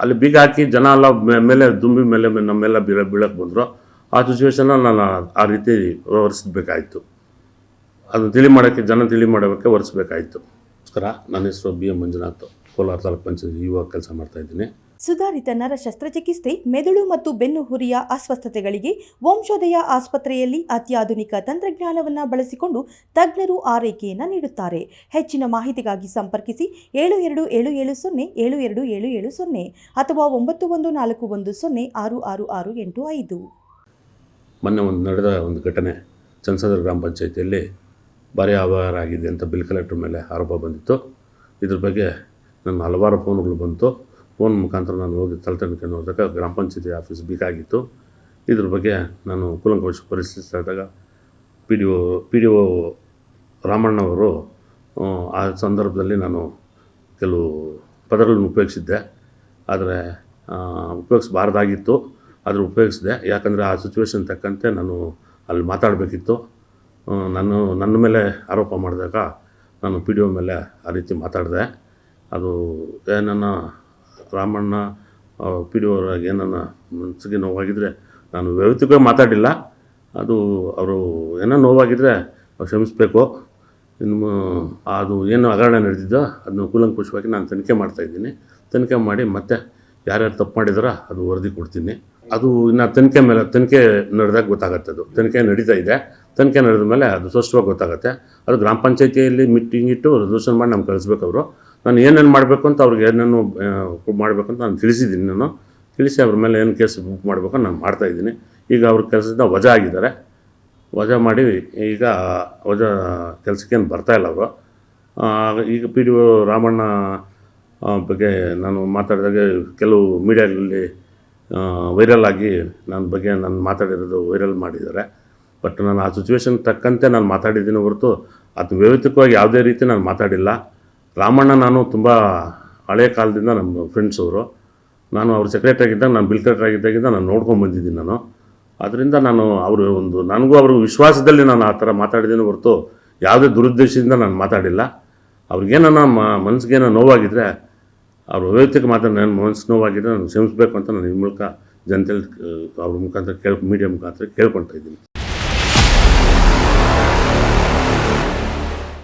ಅಲ್ಲಿ ಬೀಗ ಹಾಕಿ ಜನ ಎಲ್ಲ ಮೇಲೆ ದುಂಬಿ ಮೇಲೆ ನಮ್ಮೆಲ್ಲ ಬೀಳ ಬೀಳಕ್ಕೆ ಬಂದರು. ಆ ಸಿಚುವೇಶನ್ನ ನಾನು ಆ ರೀತಿ ಒರೆಸ್ಬೇಕಾಯ್ತು ಅದು ತಿಳಿ ಮಾಡೋಕ್ಕೆ, ಜನ ತಿಳಿ ಮಾಡೋಕ್ಕೆ ಒರೆಸ್ಬೇಕಾಯ್ತು ನಮಸ್ಕಾರ, ನನ್ನ ಹೆಸರು ಬಿ ಎಂ ಮಂಜುನಾಥ್, ಕೋಲಾರ ತಾಲೂಕು ಪಂಚಾಯತ್ ಯುವ ಕೆಲಸ ಮಾಡ್ತಾಯಿದ್ದೀನಿ ಸುಧಾರಿತ ನರ ಶಸ್ತ್ರಚಿಕಿತ್ಸೆ ಮೆದುಳು ಮತ್ತು ಬೆನ್ನುಹುರಿಯ ಅಸ್ವಸ್ಥತೆಗಳಿಗೆ ವಂಶೋದಯ ಆಸ್ಪತ್ರೆಯಲ್ಲಿ ಅತ್ಯಾಧುನಿಕ ತಂತ್ರಜ್ಞಾನವನ್ನು ಬಳಸಿಕೊಂಡು ತಜ್ಞರು ಆರೈಕೆಯನ್ನು ನೀಡುತ್ತಾರೆ. ಹೆಚ್ಚಿನ ಮಾಹಿತಿಗಾಗಿ ಸಂಪರ್ಕಿಸಿ ಏಳು ಎರಡು ಏಳು ಏಳು ಸೊನ್ನೆ, ಏಳು ಎರಡು ಏಳು ಏಳು ಸೊನ್ನೆ ಅಥವಾ ಒಂಬತ್ತು ಒಂದು ನಾಲ್ಕು ಒಂದು ಸೊನ್ನೆ ಆರು ಆರು ಆರು ಎಂಟು ಐದು. ಮೊನ್ನೆ ಒಂದು ನಡೆದ ಒಂದು ಘಟನೆ ಚಂದ್ರಸಂದ್ರ ಗ್ರಾಮ ಪಂಚಾಯತಿಯಲ್ಲಿ ಭಾರಿ ಅವಹಾರ ಆಗಿದೆ ಅಂತ ಬಿಲ್ ಕಲೆಕ್ಟರ್ ಮೇಲೆ ಆರೋಪ ಬಂದಿತ್ತು. ಇದ್ರ ಬಗ್ಗೆ ನನ್ನ ಹಲವಾರು ಫೋನ್ಗಳು ಬಂತು. ಫೋನ್ ಮುಖಾಂತರ ನಾನು ಹೋಗಿ ತಲೆ ತನಿಖೆಯನ್ನು ಹೋದಾಗ ಗ್ರಾಮ ಪಂಚಾಯತಿ ಆಫೀಸ್ ಬೇಕಾಗಿತ್ತು. ಇದ್ರ ಬಗ್ಗೆ ನಾನು ಕೂಲಂಕಷ ಪರಿಶೀಲಿಸಿದಾಗ P D O P D O ರಾಮಣ್ಣವರು ಆ, ಸಂದರ್ಭದಲ್ಲಿ ನಾನು ಕೆಲವು ಪದಗಳನ್ನು ಉಪಯೋಗಿಸಿದ್ದೆ. ಆದರೆ ಉಪಯೋಗಿಸಬಾರ್ದಾಗಿತ್ತು. ಆದರೆ ಉಪಯೋಗಿಸಿದೆ. ಯಾಕಂದರೆ ಆ ಸಿಚುವೇಶನ್ ತಕ್ಕಂತೆ ನಾನು ಅಲ್ಲಿ ಮಾತಾಡಬೇಕಿತ್ತು. ನಾನು ನನ್ನ ಮೇಲೆ ಆರೋಪ ಮಾಡಿದಾಗ ನಾನು ಪಿ ಡಿ ಒ ಮೇಲೆ ಆ ರೀತಿ ಮಾತಾಡಿದೆ. ಅದು ಏನನ್ನ ರಾಮಣ್ಣ ಪಿ ಡಿ ಅವರಾಗಿ ಏನನ್ನ ಮನಸ್ಸಿಗೆ ನೋವಾಗಿದ್ದರೆ ನಾನು ವೈಯಕ್ತಿಕವಾಗಿ ಮಾತಾಡಿಲ್ಲ ಅದು ಅವರು ಏನೋ ನೋವಾಗಿದ್ದರೆ ಅವ್ರು ಕ್ಷಮಿಸಬೇಕು. ಇನ್ನು ಅದು ಏನು ಹಗರಣ ನಡೆದಿದ್ದೋ ಅದನ್ನು ಕೂಲಂಕುಷವಾಗಿ ನಾನು ತನಿಖೆ ಮಾಡ್ತಾಯಿದ್ದೀನಿ ತನಿಖೆ ಮಾಡಿ ಮತ್ತೆ ಯಾರ್ಯಾರು ತಪ್ಪು ಮಾಡಿದಾರೋ ಅದು ವರದಿ ಕೊಡ್ತೀನಿ. ಅದು ಇನ್ನು ತನಿಖೆ ಮೇಲೆ, ತನಿಖೆ ನಡೆದಾಗ ಗೊತ್ತಾಗತ್ತೆ ಅದು. ತನಿಖೆ ನಡೀತಾ ಇದೆ. ತನಿಖೆ ನಡೆದ ಮೇಲೆ ಅದು ಸ್ಪಷ್ಟವಾಗಿ ಗೊತ್ತಾಗುತ್ತೆ. ಅದು ಗ್ರಾಮ ಪಂಚಾಯತಿಯಲ್ಲಿ ಮೀಟಿಂಗ್ ಇಟ್ಟು ರೆಸಲ್ಯೂಷನ್ ಮಾಡಿ ನಮ್ಗೆ ಕಳಿಸ್ಬೇಕು ಅವರು. ನಾನು ಏನೇನು ಮಾಡಬೇಕು ಅಂತ ಅವ್ರಿಗೆ ಏನೇನು ಮಾಡಬೇಕು ಅಂತ ನಾನು ತಿಳಿಸಿದ್ದೀನಿ ನಾನು. ತಿಳಿಸಿ ಅವ್ರ ಮೇಲೆ ಏನು ಕೇಸ್ ಬುಕ್ ಮಾಡಬೇಕು ನಾನು ಮಾಡ್ತಾಯಿದ್ದೀನಿ ಈಗ ಅವ್ರ ಕೆಲಸದಿಂದ ವಜಾ ಆಗಿದ್ದಾರೆ. ವಜಾ ಮಾಡಿ ಈಗ ವಜಾ ಕೆಲಸಕ್ಕೇನು ಬರ್ತಾಯಿಲ್ಲ ಅವರು. ಈಗ ಪಿ ಡಿ ಒ ರಾಮಣ್ಣ ಬಗ್ಗೆ ನಾನು ಮಾತಾಡಿದಾಗ ಕೆಲವು ಮೀಡಿಯಾಗಳಲ್ಲಿ ವೈರಲ್ ಆಗಿ ನನ್ನ ಬಗ್ಗೆ ನಾನು ಮಾತಾಡಿರೋದು ವೈರಲ್ ಮಾಡಿದ್ದಾರೆ. ಬಟ್ ನಾನು ಆ ಸಿಚುವೇಶನ್ ತಕ್ಕಂತೆ ನಾನು ಮಾತಾಡಿದ್ದೀನಿ ಹೊರತು ಅದು ವೈಯಕ್ತಿಕವಾಗಿ ಯಾವುದೇ ರೀತಿ ನಾನು ಮಾತಾಡಿಲ್ಲ. ರಾಮಣ್ಣ ನಾನು ತುಂಬ ಹಳೆಯ ಕಾಲದಿಂದ ನಮ್ಮ ಫ್ರೆಂಡ್ಸ್ ಅವರು. ನಾನು ಅವ್ರ ಸೆಕ್ರೆಟರಿ ಆಗಿದ್ದಾಗ, ನಾನು ಬಿಲ್ ಕಲೆಕ್ಟರ್ ಆಗಿದ್ದಾಗಿಂದ ನಾನು ನೋಡ್ಕೊಂಡು ಬಂದಿದ್ದೀನಿ ನಾನು. ಅದರಿಂದ ನಾನು ಅವರು ಒಂದು, ನನಗೂ ಅವ್ರ ವಿಶ್ವಾಸದಲ್ಲಿ ನಾನು ಆ ಥರ ಮಾತಾಡಿದ್ದೀನಿ ಹೊರತು ಯಾವುದೇ ದುರುದ್ದೇಶದಿಂದ ನಾನು ಮಾತಾಡಿಲ್ಲ. ಅವ್ರಿಗೇನ ಮನಸ್ಸಿಗೇನೋ ನೋವಾಗಿದ್ದರೆ ಅವ್ರ ವೈಯಕ್ತಿಕ ಮಾತಾಡಿ ನನ್ನ ಮನಸ್ಸು ನೋವಾಗಿದ್ದರೆ ನಾನು ಕ್ಷಮಿಸಬೇಕು ಅಂತ ನಾನು ಈ ಮೂಲಕ ಜನತೆಯಲ್ಲಿ ಅವ್ರ ಮುಖಾಂತರ ಕೇಳ್ ಮೀಡಿಯಾ ಮುಖಾಂತರ ಕೇಳ್ಕೊತಾ ಇದ್ದೀನಿ.